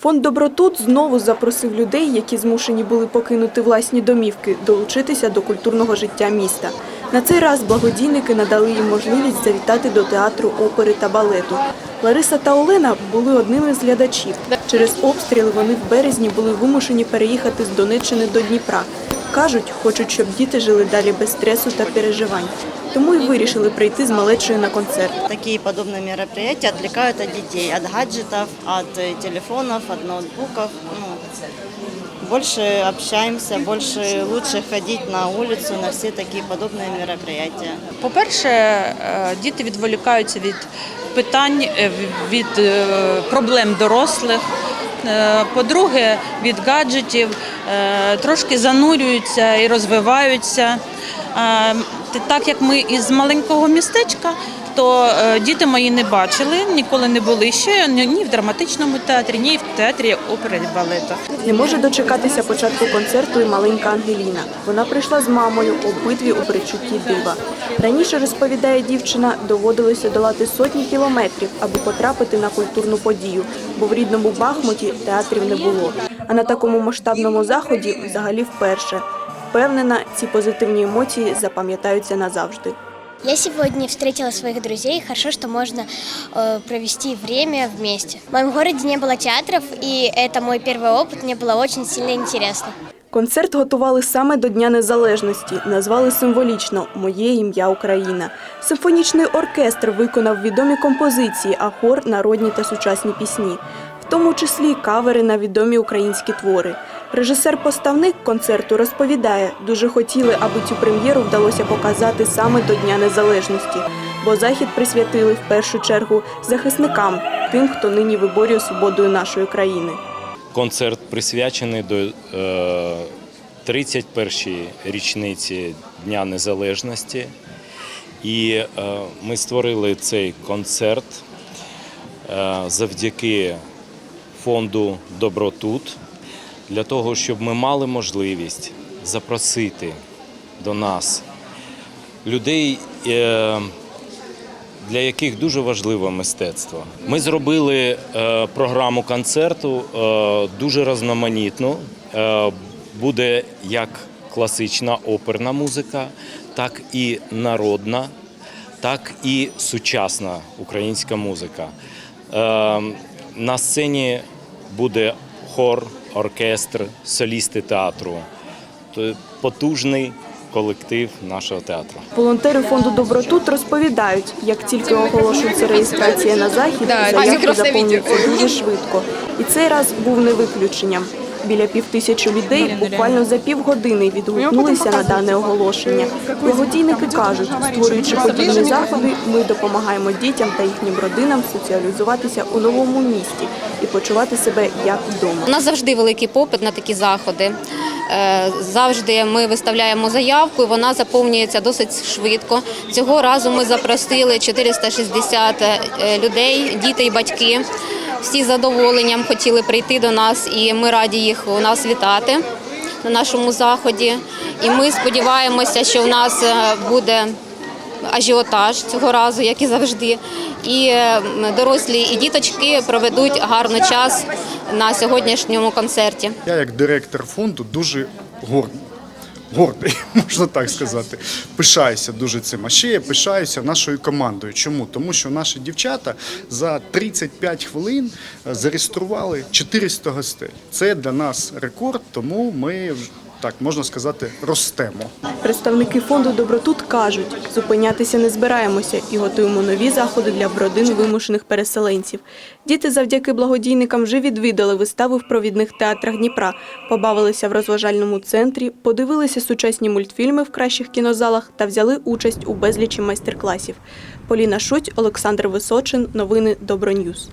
Фонд Добротут знову запросив людей, які змушені були покинути власні домівки, долучитися до культурного життя міста. На цей раз благодійники надали їм можливість завітати до театру опери та балету. Лариса та Олена були одними з глядачів. Через обстріли вони в березні були вимушені переїхати з Донеччини до Дніпра. Кажуть, хочуть, щоб діти жили далі без стресу та переживань. Тому й вирішили прийти з малечою на концерт. Такие подобные мероприятия отвлекают от детей, от гаджетов, от э, телефонов, от ноутбуков. Ну, больше общаемся, больше лучше ходить на улицу на все такие подобные мероприятия. По-перше, е, діти відволікаються від питань, е, від е, проблем дорослих. Е, По-друге, від гаджетів е, трошки занурюються і розвиваються. Е, Так як ми із маленького містечка, то е, діти мої не бачили, ніколи не були ще ні в драматичному театрі, ні в театрі опери балету. Не може дочекатися початку концерту і маленька Ангеліна. Вона прийшла з мамою, обидві у передчутті дива. Раніше, розповідає дівчина, доводилося долати сотні кілометрів, аби потрапити на культурну подію, бо в рідному Бахмуті театрів не було. А на такому масштабному заході взагалі вперше. Впевнена, ці позитивні емоції запам'ятаються назавжди. Я сегодня встретила своих друзей. Хорошо, что можно э, провести время вместе. В моем городе не было театров, и это мой первый опыт. Мне было очень сильно интересно. Концерт готували саме до Дня Незалежності, назвали символічно Моє ім'я Україна. Симфонічний оркестр виконав відомі композиції, а хор народні та сучасні пісні, в тому числі кавери на відомі українські твори. Режисер-поставник концерту розповідає, дуже хотіли, аби цю прем'єру вдалося показати саме до Дня Незалежності, бо захід присвятили в першу чергу захисникам, тим, хто нині виборює свободою нашої країни. Концерт присвячений до е, 31-й річниці Дня Незалежності. І е, ми створили цей концерт е, завдяки фонду Добротут для того, щоб ми мали можливість запросити до нас людей. е, для яких дуже важливе мистецтво. Ми зробили е, програму концерту е, дуже різноманітну. Буде як класична оперна музика, так і народна, так і сучасна українська музика. На сцені буде хор, оркестр, солісти театру. То потужний колектив нашого театру. Волонтери фонду Добротут розповідають, як тільки оголошується реєстрація на захід, заявки заповнюються дуже швидко. І цей раз був не виключенням. Біля півтисячі людей буквально за півгодини відгукнулися на дане оголошення. Благодійники кажуть, створюючи подібні заходи, ми допомагаємо дітям та їхнім родинам соціалізуватися у новому місті почувати себе як вдома. У нас завжди великий попит на такі заходи. Е, Завжди ми виставляємо заявку, і вона заповнюється досить швидко. Цього разу ми запросили 460 е, людей, діти і батьки. Всі з задоволенням хотіли прийти до нас, і ми раді їх у нас вітати на нашому заході. І ми сподіваємося, що в нас е, буде ажіотаж цього разу, як і завжди. І дорослі і діточки проведуть гарний час на сьогоднішньому концерті. Я як директор фонду дуже гордий. Гордий, можна так сказати. Пишаюся дуже цим. А ще я пишаюся нашою командою. Чому? Тому що наші дівчата за 35 хвилин е, зареєстрували 400 гостей. Це для нас рекорд, тому ми так можна сказати ростемо. Представники фонду Добротут кажуть, зупинятися не збираємося і готуємо нові заходи для родин вимушених переселенців. Діти завдяки благодійникам вже відвідали вистави в провідних театрах Дніпра, побавилися в розважальному центрі, подивилися сучасні мультфільми в кращих кінозалах та взяли участь у безлічі майстер-класів. Поліна Шуть, Олександр Височин. Новини Доброньюз.